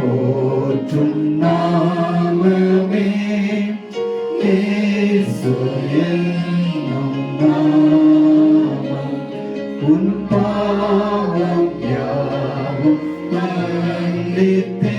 போற்றும் நாமமே. உன் பாவம் யாவும் மன்னித்தே.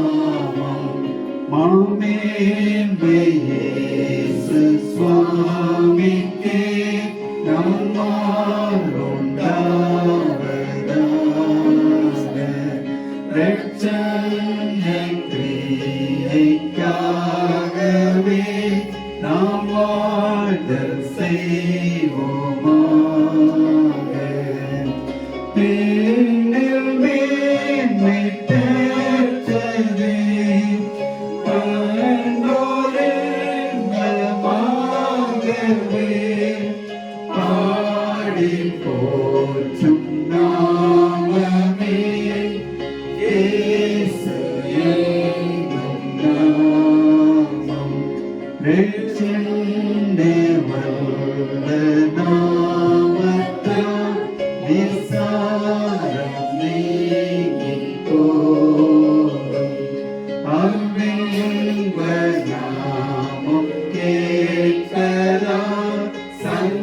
பெற்றதே மனோரின்பமாகவே பாடி போற்றும் நாமமே என்னும் പാടി പോച്ചു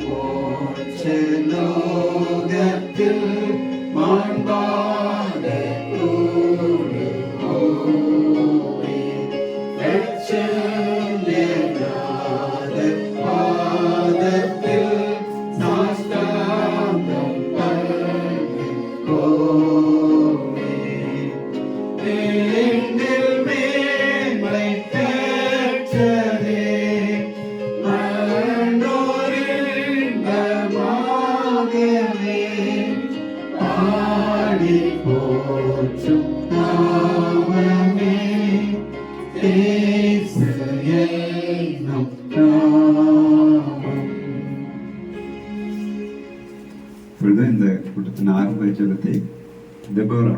born to know. பாடி போற்றும் நாமமே நாமம். இப்பொழுது இந்த கூட்டத்தின் ஆரம்ப ஜலத்தை தெபோரா